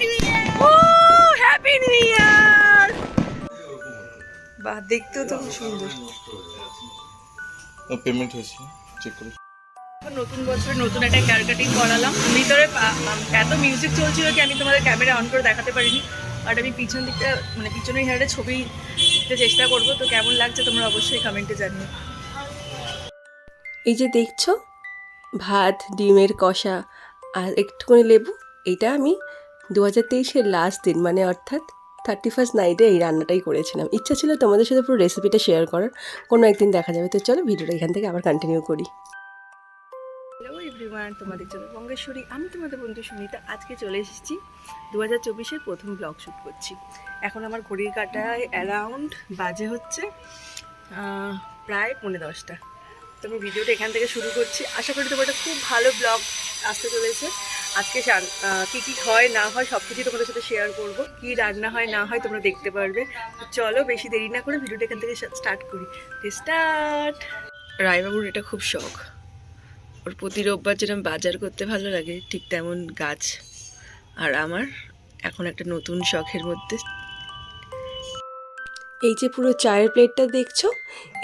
New year ও happy new year বাহ দেখতেও তো খুব সুন্দর। পেমেন্ট হয়েছে। চেক করে। নতুন বছরে নতুন একটা হেয়ার কাটিং করালাম। ভিতরে এত মিউজিক চলছিল কি আমি তোমাদের ক্যামেরা অন করে দেখাতে পারিনি। বাট আমি পিছন দিকটা মানে পিছনের হেয়ারে ছবি দিতে চেষ্টা করব। তো কেমন লাগছে তোমরা অবশ্যই কমেন্টে জানিও। এই যে দেখছ? ভাত ডিমের কষা আর একটুখানি লেবু এটা আমি দু হাজার তেইশের লাস্ট দিন মানে অর্থাৎ থার্টি ফার্স্ট নাইটে এই রান্নাটাই করেছিলাম। ইচ্ছা ছিল তোমাদের সাথে পুরো রেসিপিটা শেয়ার করার, কোনো একদিন দেখা যাবে। তো চলো, ভিডিওটা এখান থেকে আবার কন্টিনিউ করি। হ্যালো তোমাদের জন্য বঙ্গেশ্বরী আমি তোমাদের বন্ধু সুমিতা আজকে চলে এসেছি দু হাজার চব্বিশের প্রথম ব্লগ শ্যুট করছি। এখন আমার ঘড়ির কাটায় অ্যারাউন্ড বাজে হচ্ছে প্রায় পৌনে দশটা। তো আমি ভিডিওটা এখান থেকে শুরু করছি। আশা করি তোমার খুব ভালো ব্লগ আসতে চলেছে। আজকে কি কি হয়, না হয় সব কিছুই তোমাদের সাথে শেয়ার করব। কি রান্না হয়, না হয়, তোমরা দেখতে পারবে। চলো, বেশি দেরি না করে ভিডিওটা এখান থেকে স্টার্ট করি। স্টার্ট রায়বাবুর এটা খুব শখ। ওর প্রতি রোববার যেরকম বাজার করতে ভালো লাগে, ঠিক তেমন গাছ। আর আমার এখন একটা নতুন শখের মধ্যে। এই যে পুরো চায়ের প্লেটটা দেখছ,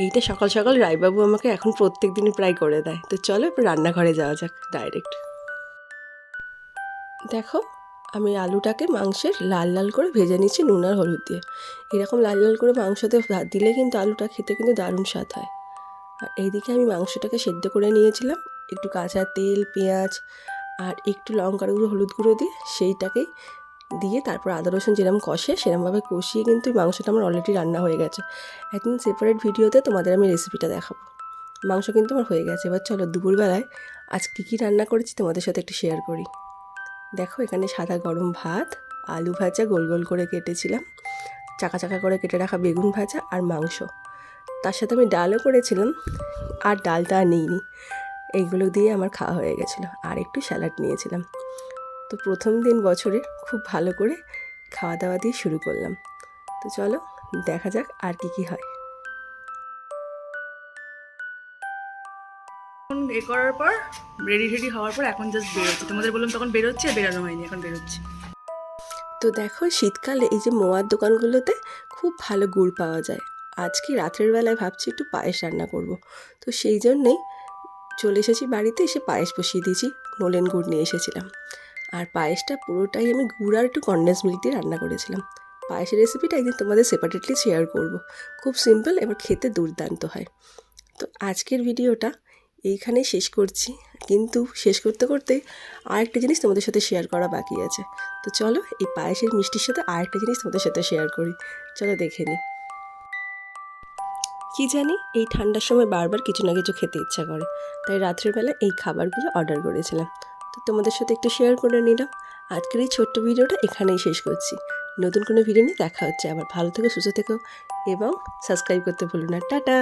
এইটা সকাল সকাল রায়বাবু আমাকে এখন প্রত্যেক দিনই প্রায় করে দেয়। তো চলো রান্নাঘরে যাওয়া যাক ডাইরেক্ট দেখো, আমি আলুটাকে মাংসের লাল লাল করে ভেজে নিচ্ছি নুন আর হলুদ দিয়ে। এরকম লাল লাল করে মাংসতে দিলে কিন্তু আলুটা খেতে কিন্তু দারুণ স্বাদ হয়। আর এইদিকে আমি মাংসটাকে সেদ্ধ করে নিয়েছিলাম। একটু কাঁচা তেল, পেঁয়াজ আর একটু লঙ্কার গুঁড়ো, হলুদ গুঁড়ো দিয়ে সেইটাকেই দিয়ে তারপর আদা রসুন যেরকম কষে সেরমভাবে কষিয়ে কিন্তু মাংসটা আমার অলরেডি রান্না হয়ে গেছে। একদিন সেপারেট ভিডিওতে তোমাদের আমি রেসিপিটা দেখাবো। মাংস কিন্তু আমার হয়ে গেছে। এবার চলো দুপুরবেলায় আজ কী কী রান্না করেছি তোমাদের সাথে একটু শেয়ার করি। দেখো, এখানে সাদা গরম ভাত, আলু ভাজা গোল গোল করে কেটেছিলাম, চাকা চাকা করে কেটে রাখা বেগুন ভাজা আর মাংস। তার সাথে আমি ডালও করেছিলাম, আর ডালটা আর নিইনি। এইগুলো দিয়ে আমার খাওয়া হয়ে গেছিল, আর একটু স্যালাড নিয়েছিলাম। তো প্রথম দিন বছরে খুব ভালো করে খাওয়া দাওয়া দিয়ে শুরু করলাম। তো চলো, দেখা যাক আর কি কি হয়। এ করার পর রেডি রেডি হওয়ার পর এখন জাস্ট বেরোচ্ছে। তোমাদের বললাম তখন বেরোচ্ছে, বেরোনো হয়নি, এখন বেরোচ্ছি। তো দেখো, শীতকালে এই যে মোয়ার দোকানগুলোতে খুব ভালো গুড় পাওয়া যায়। আজকে রাত্রের বেলায় ভাবছি একটু পায়েস রান্না করব। তো সেই জন্যেই চলে এসেছি বাড়িতে, এসে পায়েস বসিয়ে দিয়েছি নলেন গুড় নিয়ে এসেছিলাম। আর পায়েসটা পুরোটাই আমি গুড় আর একটু কন্ডেন্স মিল্ক দিয়ে রান্না করেছিলাম। পায়েসের রেসিপিটা একদিন তোমাদের সেপারেটলি শেয়ার করব। খুব সিম্পল এবার খেতে দুর্দান্ত হয়। তো আজকের ভিডিওটা এইখানেই শেষ করছি। কিন্তু শেষ করতে করতে আরেকটা জিনিস তোমাদের সাথে শেয়ার করা বাকি আছে। তো চলো এই পায়েসের মিষ্টির সাথে আরেকটা জিনিস তোমাদের সাথে শেয়ার করি। চলো দেখে নিই কি জানি এই ঠান্ডার সময় বারবার কিছু না কিছু খেতে ইচ্ছা করে। তাই রাত্রের বেলা এই খাবারগুলো অর্ডার করেছিলাম। তো তোমাদের সাথে একটু শেয়ার করে নিলাম। আজকের এই ছোট্ট ভিডিওটা এখানেই শেষ করছি। নতুন কোনো ভিডিও নিয়ে দেখা হচ্ছে। আবার ভালো থেকো, সুস্থ থেকো এবং সাবস্ক্রাইব করতে ভুলো না। টাটা!